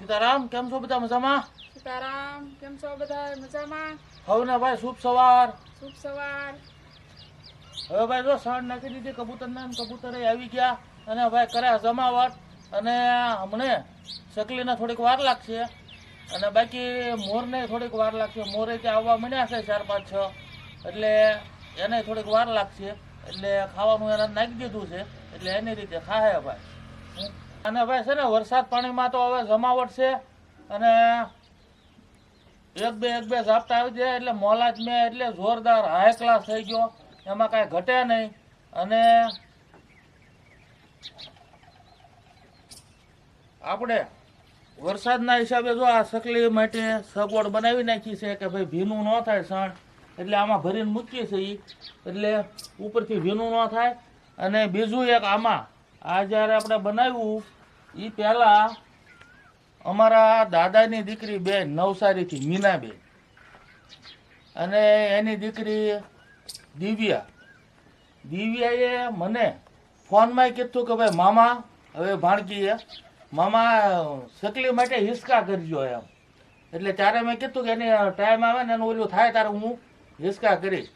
સીતારામ કેમ છો બધા મજામાં? સીતારામ કેમ છો બધા મજામાં? હવે ભાઈ શુભ સવાર. શુભ સવાર. હવે ભાઈ જો સાંજ નાખી દીધી કબૂતર ને કબૂતર આવી ગયા અને ભાઈ કર્યા જમાવટ અને હમણે સકલીને થોડીક વાર લાગશે અને બાકી મોરને થોડીક વાર લાગશે. મોરે ત્યાં આવવા મળ્યા છે ચાર પાંચ છ. એટલે એને થોડીક વાર લાગશે. એટલે ખાવાનું એને નાખી દીધું છે. એટલે એની રીતે ખાહે ભાઈ. અને ભાઈ છે ને વરસાદ પાણીમાં તો હવે જમાવટ છે અને એક બે એક બે ઝાપટા આવી જાય એટલે મોલાજ મેં એટલે જોરદાર હાઈ ક્લાસ થઈ ગયો. એમાં કાંઈ ઘટે નહીં. અને આપણે વરસાદના હિસાબે જો આ સકલી માટે સગવડ બનાવી નાખી છે કે ભાઈ ભીનું ન થાય સણ, એટલે આમાં ભરીને મૂકીએ છીએ એટલે ઉપરથી ભીનું ન થાય. અને બીજું એક આમાં આ જ્યારે આપણે બનાવ્યું એ પહેલાં અમારા દાદાની દીકરી બેન, નવસારીથી, મીનાબેન. અને એની દીકરી દિવ્યા. દિવ્યાએ મને ફોનમાં કીધું કે ભાઈ, મામા, હવે ભાણકીએ, મામા સકલી માટે હિસકા કરજો એમ. એટલે ત્યારે મેં કીધું કે એની ટાઈમ આવે ને, એનું ઓલું થાય, ત્યારે હું હિસકા કરીશ.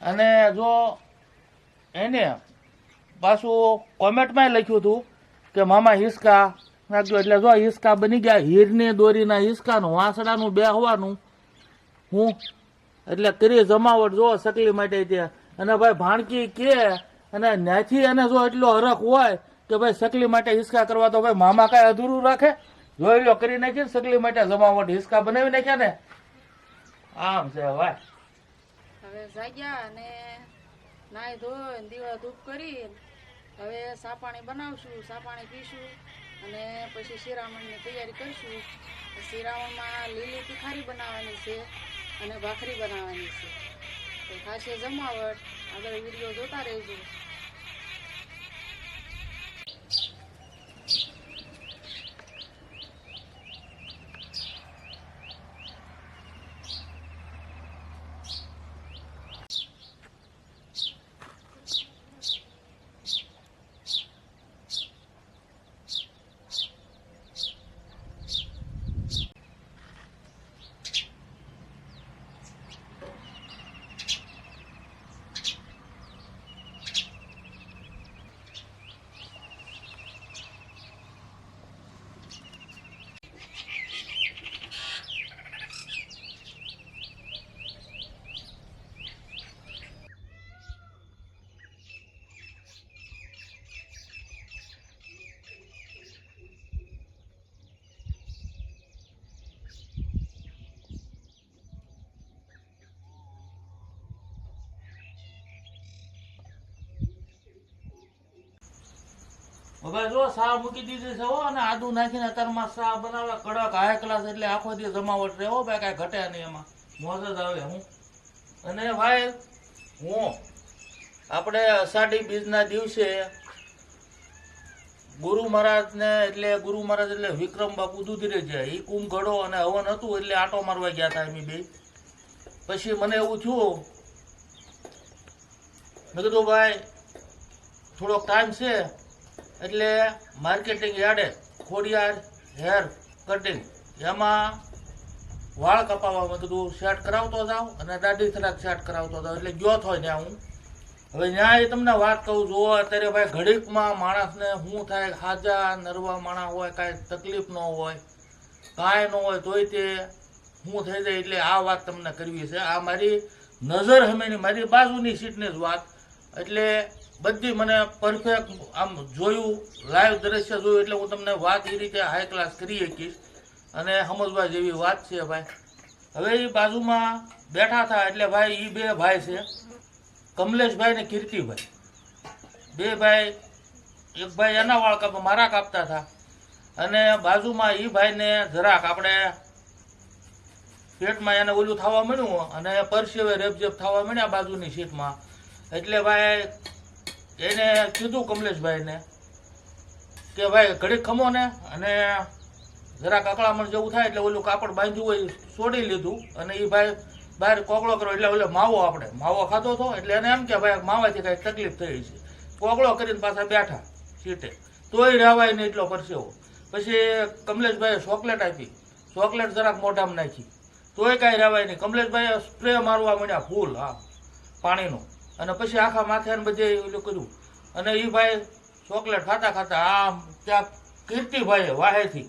અને જો એને પાછું કોમેન્ટમાં લખ્યું હતું કે મામા હિસકા. નાખજો એટલે જો હિસકા બની ગયા, હીરની દોરીના હિસકાનું, વાંસડાનું, બે હોવાનું. હું? એટલે કરી જમાવટ જો સકલી માટે ત્યાં અને ભાઈ ભાણકી કે, અને ન્યાથી એને જો એટલો હરખ હોય કે ભાઈ સકલી માટે હિસકા કરવા તો ભાઈ મામા કાંઈ અધૂરું રાખે? જોઈ લો કરી નાખીને સકલી માટે જમાવટ હિસકા બનાવી નાખ્યા ને? આમ છે ભાઈ હવે જાગ્યા અને નાય ધોઈ દીવા ધૂપ કરી હવે સાપાણી બનાવશું, સાપાણી પીશું અને પછી શિરામણની તૈયારી કરીશું. શિરામણમાં લીલી તિખારી બનાવવાની છે અને ભાખરી બનાવવાની છે. તો ખાસે જમાવટ, આગળ વીડિયો જોતા રહેજો. હવે જો સા મૂકી દીધી છે હો, અને આદુ નાખીને અત્યારમાં સા બનાવે, કડક હાય ક્લાસ એટલે આખો દી જમાવટ રહે હો, ભાઈ, કાંઈ ઘટે નહીં એમાં. મોજ આવે હું. અને ભાઈ, હું, આપણે અષાઢી બીજના દિવસે ગુરુ મહારાજને એટલે, ગુરુ મહારાજ એટલે વિક્રમ બાપુ દુધરે જાય એ કુંભ ઘડો અને હવન હતું એટલે આટો મારવા ગયા હતા એમ બે. પછી મને એવું થયું, મેં કીધું, ભાઈ, થોડોક ટાઈમ છે એટલે માર્કેટિંગ યાર્ડે ખોડિયાર હેર કટિંગ એમાં વાળ કપાવવા બધું સેટ કરાવતો જાઉં અને દાઢી થોડાક સેટ કરાવતો જાઉં. એટલે ગયો હોય ત્યાં હું. હવે ત્યાં એ તમને વાત કહું જુઓ અત્યારે ભાઈ ઘડીકમાં માણસને શું થાય, હાજા નરવા માણા હોય, કાંઈ તકલીફ ન હોય, કાંઈ ન હોય, તોય તે શું થઈ જાય એટલે આ વાત તમને કરવી છે. આ મારી નજર હમેની મારી બાજુની સીટની જ વાત. એટલે બધી મને પરફેક્ટ આમ જોયું લાઈવ દ્રશ્ય જોયું એટલે હું તમને વાત એ રીતે હાઈ ક્લાસ કરી શકીશ. અને સમજવા જેવી વાત છે ભાઈ. હવે એ બાજુમાં બેઠા હતા એટલે ભાઈ એ બે ભાઈ છે. કમલેશભાઈ ને કીર્તિભાઈ. બે ભાઈ, એક ભાઈ એના વાળ કાપ મારા કાપતા હતા અને બાજુમાં એ ભાઈને જરાક આપણે પેટમાં એને ઓલું થવા મળ્યું અને પરસેવે રેપઝેપ થવા મળ્યા બાજુની સીટમાં. એટલે ભાઈ એને કીધું કમલેશભાઈને કે ભાઈ ઘડીક ખમો ને અને જરાક અકળામણ જેવું થાય એટલે ઓલું કાપડ બાંધ્યું હોય છોડી લીધું અને એ ભાઈ બહાર કોગળો કરો એટલે ઓલે માવો આપણે, માવો ખાતો હતો એટલે એને એમ કે ભાઈ માવાથી કાંઈ તકલીફ થઈ છે. કોગળો કરીને પાછા બેઠા સીટે. તોય રહેવાય નહીં એટલો પરસેવો. પછી કમલેશભાઈએ ચોકલેટ આપી. ચોકલેટ જરાક મોઢામાં નાખી. તોય કાંઈ રહેવાય નહીં. કમલેશભાઈએ સ્પ્રે મારવા માંડ્યા ફૂલ, હા, પાણીનું. અને પછી આખા માથે બધે ઓલું કર્યું. અને એ ભાઈ ચોકલેટ ખાતા ખાતા આમ ત્યાં કીર્તિભાઈએ વાહેથી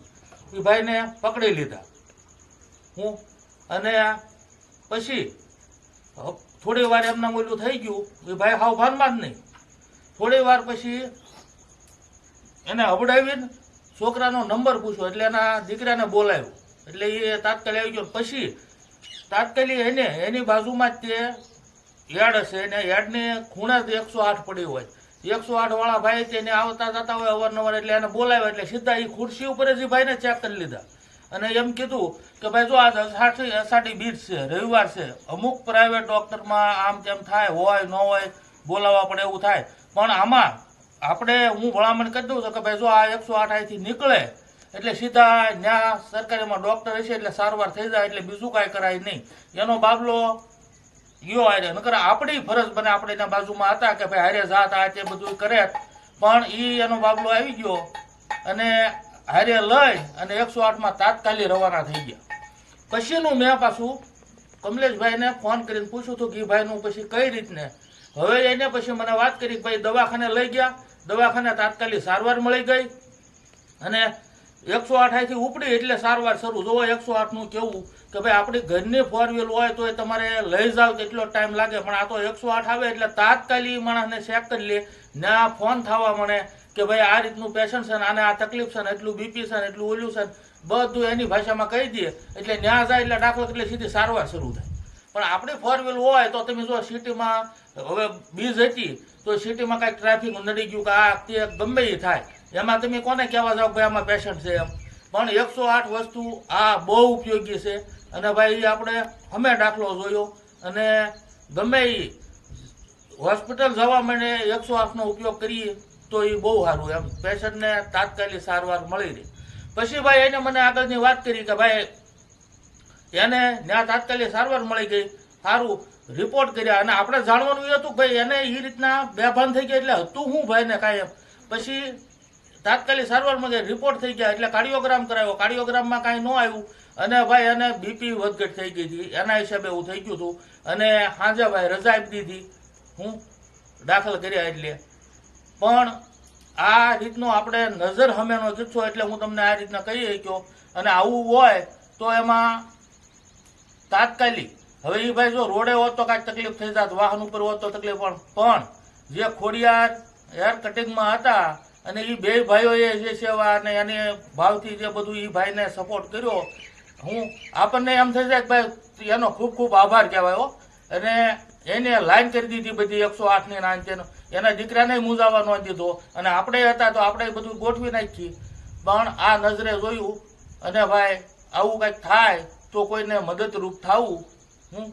એ ભાઈને પકડી લીધા. હું અને પછી થોડી વાર એમના ઓલું થઈ ગયું. એ ભાઈ હાવ ભાનમાં જ નહીં. થોડી વાર પછી એને હબડાવીને છોકરાનો નંબર પૂછ્યો, એટલે એના દીકરાને બોલાવ્યો એટલે એ તાત્કાલિક આવી ગયો. પછી તાત્કાલિક એને એની બાજુમાં જ તે યાર્ડ હશે ને એડની ખૂણે એકસો આઠ પડી હોય. એકસો આઠ વાળા ભાઈ તેને આવતા જતા હોય અવારનવાર એટલે એને બોલાવ્યા એટલે સીધા એ ખુરશી ઉપર જ ભાઈને ચેક કરી લીધા. અને એમ કીધું કે ભાઈ જો આ અષાઢી અષાઢી બીજ છે, રવિવાર છે, અમુક પ્રાઇવેટ ડૉક્ટરમાં આમ તેમ થાય, હોય, ન હોય, બોલાવવા પડે એવું થાય. પણ આમાં આપણે હું ભલામણ કરી દઉં છું કે ભાઈ જો આ એકસો આઠ અહીંથી નીકળે, એટલે સીધા ત્યાં સરકારીમાં ડૉક્ટર હશે એટલે સારવાર થઈ જાય, એટલે બીજું કાંઈ કરાય નહીં. એનો બાબલો ગયો હારે નકર આપણી ફરજ બને આપણે એના બાજુમાં હતા કે ભાઈ હારે જાત આ તે બધું કરે. પણ એ એનો બાબલો આવી ગયો અને હારે લઈ અને એકસો આઠમાં તાત્કાલિક રવાના થઈ ગયા. પછીનું મેં પાછું કમલેશભાઈને ફોન કરીને પૂછ્યું હતું કે ભાઈનું પછી કઈ રીતને? હવે એને પછી મને વાત કરી ભાઈ દવાખાને લઈ ગયા. દવાખાને તાત્કાલિક સારવાર મળી ગઈ. અને એકસો અહીંથી ઉપડી એટલે સારવાર શરૂ. જોવો એકસો આઠનું કેવું કે ભાઈ આપણી ઘરની ફોર વ્હીલ હોય તો તમારે લઈ જાવ કેટલો ટાઈમ લાગે. પણ આ તો એકસો આઠ આવે એટલે તાત્કાલિક માણસને ચેક કરી લે. ને આ ફોન થવા મળે કે ભાઈ આ રીતનું પેશન્ટ છે ને આને આ તકલીફ છે ને એટલું બીપી છે ને એટલું ઓલું છે બધું એની ભાષામાં કહી દે. એટલે ન્યા જાય એટલે દાખલો એટલે સીધી સારવાર શરૂ થાય. પણ આપણી ફોર વ્હીલ હોય તો તમે જો સિટીમાં હવે બીજ હતી તો સિટીમાં કાંઈક ટ્રાફિક નડી ગયું કે આ તે ગમે એ થાય. એમાં તમે કોને કહેવા જાઓ ભાઈ આમાં પેશન્ટ છે એમ? પણ એકસો આઠ વસ્તુ આ બહુ ઉપયોગી છે. અને ભાઈ આપણે અમે દાખલો જોયો. અને ગમે એ હોસ્પિટલ જવા માટે એકસો આઠનો ઉપયોગ કરીએ, તો એ બહુ સારું એમ. પેશન્ટને તાત્કાલિક સારવાર મળી રહે. પછી ભાઈ, એને મને આગળની વાત કરી કે ભાઈ, એને ત્યાં તાત્કાલિક સારવાર મળી ગઈ. સારું રિપોર્ટ કર્યા. અને આપણે જાણવાનું એ હતું ભાઈ, એને એ રીતના બેભાન થઈ ગયા એટલે હતું હું ભાઈને કાંઈ એમ? પછી તાત્કાલિક સારવાર ગયા રિપોર્ટ થઈ ગયા એટલે કાર્ડિયોગ્રામ કરાવ્યો કાર્ડિયોગ્રામમાં કાંઈ ન આવ્યું. અને ભાઈ એને બીપી વધઘટ થઈ ગઈ હતી. એના હિસાબે એવું થઈ ગયું હતું. અને સાંજે ભાઈ રજા આપી દીધી. હું દાખલ કર્યા એટલે. પણ આ રીતનો આપણે નજર હમેનો કિસ્સો એટલે હું તમને આ રીતના કહી શક્યો. અને આવું હોય તો એમાં તાત્કાલિક. હવે એ ભાઈ જો રોડે હોત તો કાંઈક તકલીફ થઈ જાત. વાહન ઉપર હોત તો તકલીફ. પણ પણ જે ખોડિયાર હેર કટિંગમાં હતા અને એ બે ભાઈઓએ જે સેવા અને એને ભાવથી જે બધું એ ભાઈને સપોર્ટ કર્યો, હું આપણને એમ થઈ જાય કે ભાઈ એનો ખૂબ ખૂબ આભાર કહેવાયો અને એને લાઈન કરી દીધી બધી એકસો આઠની નાન તેનો. એના દીકરાને મૂંઝાવા ન દીધો અને આપણે હતા તો આપણે બધું ગોઠવી નાખી પણ આ નજરે જોયું અને ભાઈ આવું કંઈક થાય તો કોઈને મદદરૂપ થવું. હું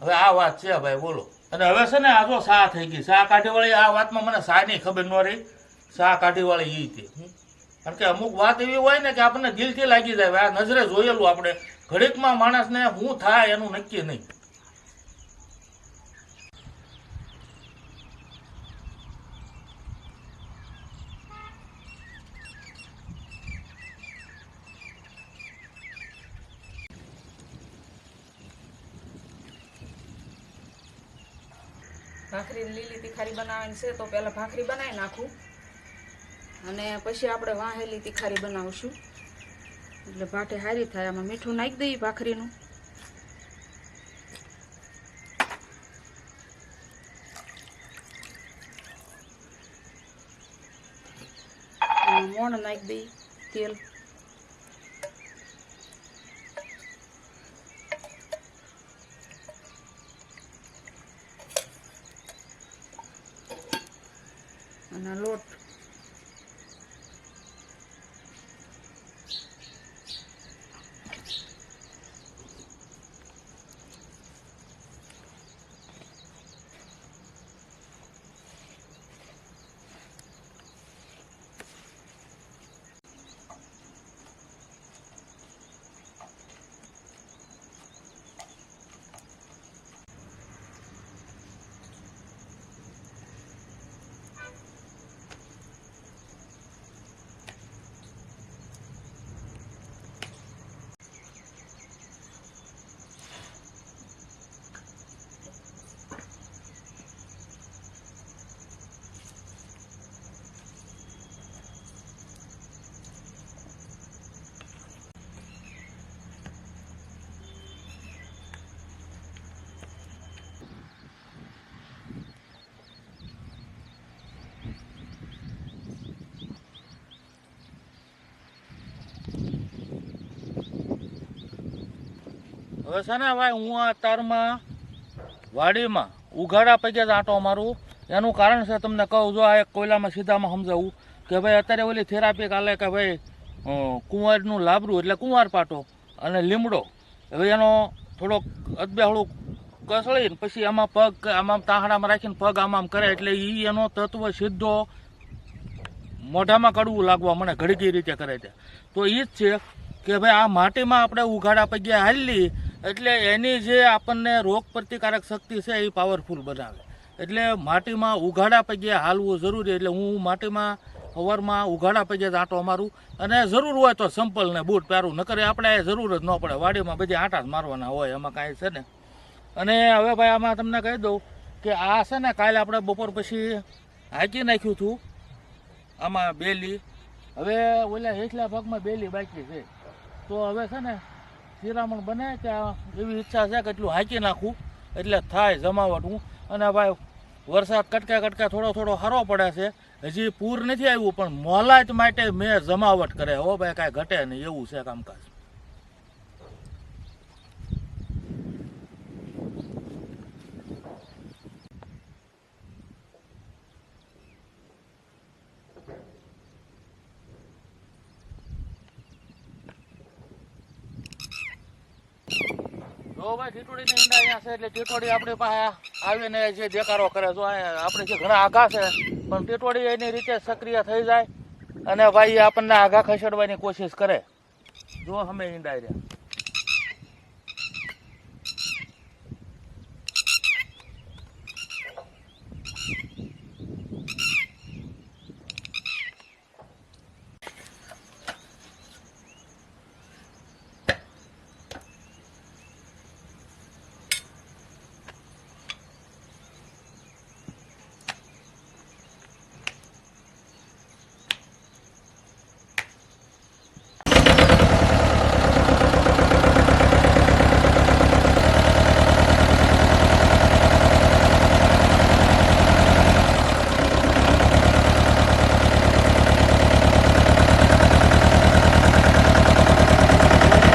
હવે આ વાત છે ભાઈ, બોલો. અને હવે છે ને આ જો સા થઈ ગઈ. સા કાઠીવાળી આ વાતમાં મને સાની ખબર ન રહી. સા કાઢીવાળી એ તે કારણ કે અમુક વાત એવી હોય ને કે આપણને દિલથી લાગી જાય, આ નજરે જોયેલું આપણે. ઘડીકમાં માણસને શું થાય એનું નક્કી નહીં. ભાખરી લીલી તીખારી બનાવવાની છે, તો પહેલાં ભાખરી બનાવી નાખું. અને પછી આપણે વાહેલી તીખારી બનાવશું. એટલે ભાઠે હારી થાય, આમાં મીઠું નાખી દઈએ ભાખરીનું. મોણ નાખી દઈએ તેલ. હવે છે ભાઈ, હું આ તારમાં વાડીમાં ઉઘાડા પગે આંટો મારું એનું કારણ છે તમને કહું, જો આ એક કોયલામાં સીધામાં સમજાવું કે ભાઈ અત્યારે ઓલી થેરાપી કાલે કે ભાઈ કુંવારનું લાબરું એટલે કુંવાર પાટો અને લીમડો. હવે એનો થોડોક અદબેહળું કસળીને પછી આમાં પગ, આમાં તાહડામાં રાખીને પગ આમ કરે એટલે એ એનો તત્વ સીધો મોઢામાં કડવું લાગવા મને ઘડકી રીતે કરે છે. તો એ જ છે કે ભાઈ આ માટીમાં આપણે ઉઘાડા પગ્યા હાલી એટલે એની જે આપણને રોગ પ્રતિકારક શક્તિ છે એ પાવરફુલ બનાવે. એટલે માટીમાં ઉઘાડા પગે હાલવું જરૂરી, એટલે હું માટીમાં સવારમાં ઉઘાડા પગે જ આંટો મારું. અને જરૂર હોય તો સંપલ ને બૂટ પહેરું, નકરે આપણે જરૂર જ ન પડે. વાડીમાં બધી આંટા જ મારવાના હોય, એમાં કાંઈ છે ને. અને હવે ભાઈ આમાં તમને કહી દઉં કે આ છે ને કાલે આપણે બપોર પછી હાંકી નાખ્યું હતું, આમાં બેલી. હવે ઓલા હેઠલા ભાગમાં બેલી બાકી છે. તો હવે છે ને શિરામણ બને કે એવી ઈચ્છા છે કે એટલું હાંકી નાખું. એટલે થાય જમાવટ હું. અને ભાઈ, વરસાદ કટકા કટકા થોડો થોડો સારો પડે છે. હજી પૂર નથી આવ્યું, પણ મોલાત માટે મેં જમાવટ કરે. હો ભાઈ, કાંઈ ઘટે નહીં. એવું છે કામકાજ. ટીટોડીની ઈંડા અહીંયા છે, એટલે ટીટોડી આપણી પાસે આવીને જે દેકારો કરે જો આપણે જે ઘણા આઘા છે, પણ ટીટોડી એની રીતે સક્રિય થઈ જાય અને ભાઈ આપણને આઘા ખસેડવાની કોશિશ કરે. જો અમે ઈંડા રહ્યા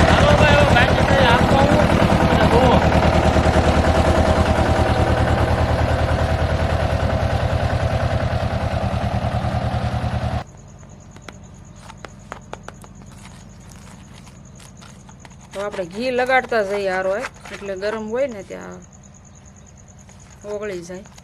ચાલો ભાઈ હવે બાકી થઈ આપતો હું અને જુઓ તો આપણે ઘી લગાડતા જઈએ હારો એટલે ગરમ હોય ને ત્યાં ઓગળી જાય.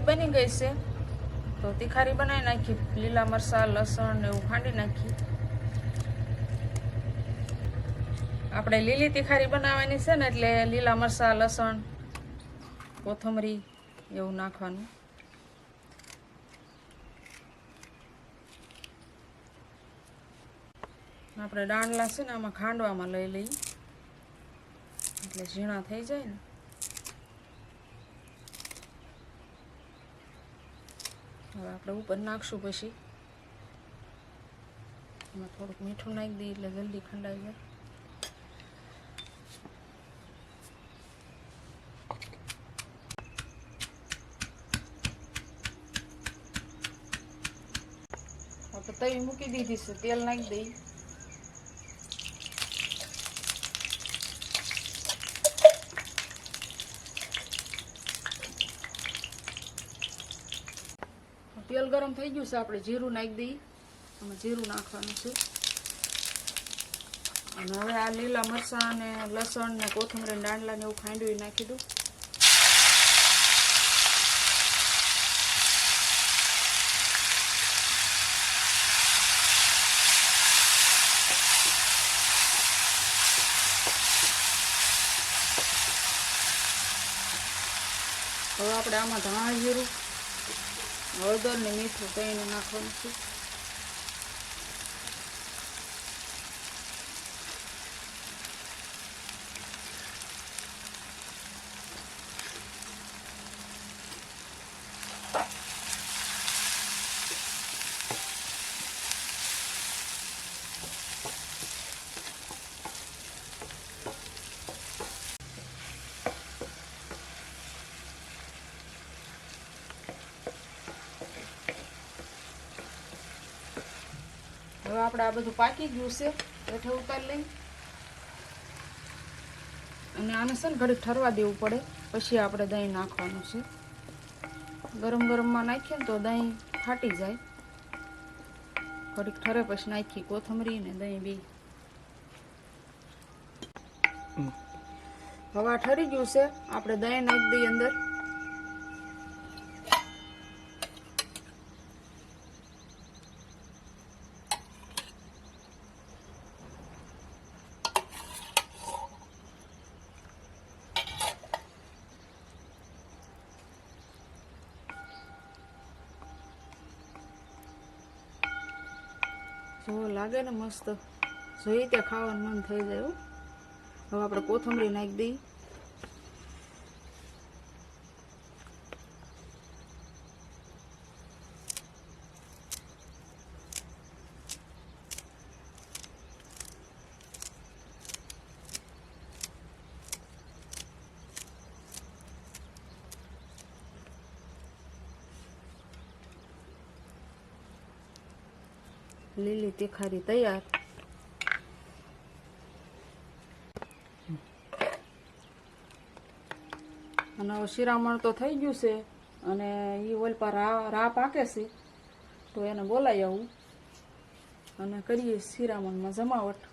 તીખારી બની ગઈ છે. તો તીખારી બનાવી નાખી, લીલા મરચા, લસણ ને એવું ખાંડી નાખી. આપણે લીલી તીખારી બનાવવાની છે ને એટલે લીલા મરચા, લસણ, કોથમરી એવું નાખવાનું. આપણે ડાંડલા છે ને આમાં ખાંડવામાં લઈ લઈએ. એટલે ઝીણા થઈ જાય ને. હવે આપણે ઉપર નાખશું પછી. એમાં થોડુંક મીઠું નાખી દઈએ એટલે જલ્દી ખંડાઈ જાય. તો તવી મૂકી દીધી છે, તેલ નાખી દઈએ તેલ ગરમ થઈ ગયું છે. આપણે જીરું નાખી દઈએ. અને જીરું નાખવાનું છે. અને હવે આ લીલા મરચાં અને લસણ ને કોથમરી દાંડલા ને એવું ખાંડવી નાખી દઉં. હવે આપણે આમાં ધાણા જીરું હળદર ને મીઠું કહીને નાખવાનું છે હવે આપણે આ બધું પાકી ગયું છે. હેઠે ઉતારી લઈ. અને આને છે ને ઘડીક ઠરવા દેવું પડે. પછી આપણે દહીં નાખવાનું છે. ગરમ ગરમમાં નાખીએ ને તો દહીં ફાટી જાય. ઘડીક ઠરે પછી નાખી કોથમરી ને દહીં બી. હવા ઠરી ગયું છે. આપણે દહીં નાખી દઈએ અંદર. જો લાગે ને મસ્ત જોઈ ત્યાં ખાવાનું મન થઈ જાય હો. હવે આપણે કોથમરી નાખી દઈએ લીલી તીખારી તૈયાર અને શિરામણ તો થઈ ગયું છે અને એ ઓલ પર રા પાકે છે. તો એને બોલાવી આવું. અને કરીએ શિરામણમાં જમાવટ.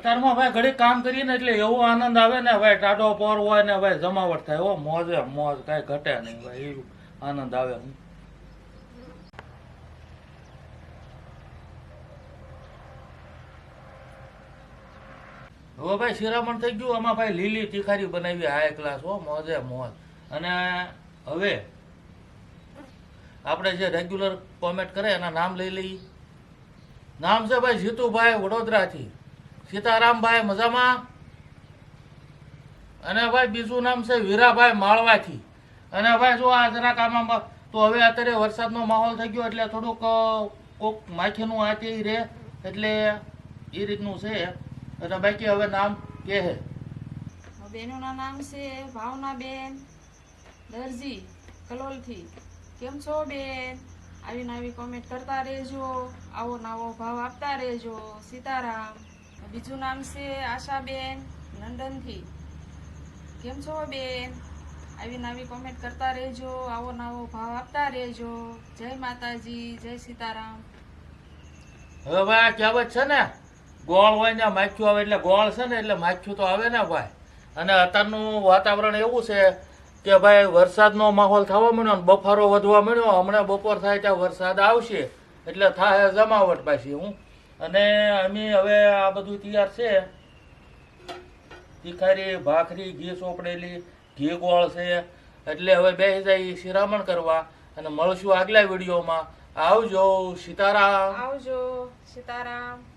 અત્યારમાં ભાઈ ઘડી કામ કરીએ ને એટલે એવો આનંદ આવે ને ભાઈ ટાઢો પોર હોય ને ભાઈ જમાવટ થાય. હો, મોજે મોજ, કઈ ઘટે નહીં ભાઈ, એવું આનંદ આવે હવે ભાઈ શિરામણ થઈ ગયું, આમાં ભાઈ લીલી તિખારી બનાવી હાઈ ક્લાસ હો, મોજે મોજ. અને હવે આપણે જે રેગ્યુલર કોમેન્ટ કરે, એના નામ લઈ લઈએ. નામ છે ભાઈ જીતુભાઈ વડોદરાથી. સીતારામભાઈ મજામાં? અને ભાઈ બીજું નામ છે વીરાભાઈ માળવાથી. અને ભાઈ જો આ જરાક આમાં તો હવે અત્યારે વરસાદનો માહોલ થઈ ગયો એટલે થોડુંક કોક માખીનું આ તે રહે એટલે એ રીતનું છે. અને બાકી હવે નામ કે હે? બેનોના નામ છે ભાવના બેન. દરજી, કલોલથી. કેમ છો બેન? આવી કોમેન્ટ કરતા રહેજો. આવો નવો ભાવ આપતા રહેજો. સીતારામ. બીજું નામ છે આશાબેન લંડનથી. કેમ છો બેન? આવી નવી કોમેન્ટ કરતા રહેજો, આવો નવો ભાવ આપતા રહેજો. જય માતાજી, જય સીતારામ. હવે ભાઈ આ કહેવત છે ને, ગોળ હોય ને માખ્યું આવે એટલે ગોળ છે ને એટલે માખ્યું તો આવે ને ભાઈ. અને અત્યારનું વાતાવરણ એવું છે કે ભાઈ વરસાદનો માહોલ થવા મળ્યો ને બફારો વધવા મળ્યો હમણાં બપોર થાય ત્યાં વરસાદ આવશે. એટલે થાય જમાવટ પાછી હું. અને અમે હવે આ બધું તૈયાર છે. તીખારી, ભાખરી, ઘી ચોપડેલી ઘી ગોળ છે. એટલે હવે બેસી જાય શિરામણ કરવા અને મળશું આગલા વિડીયોમાં. આવજો, સીતારામ. આવજો, સીતારામ.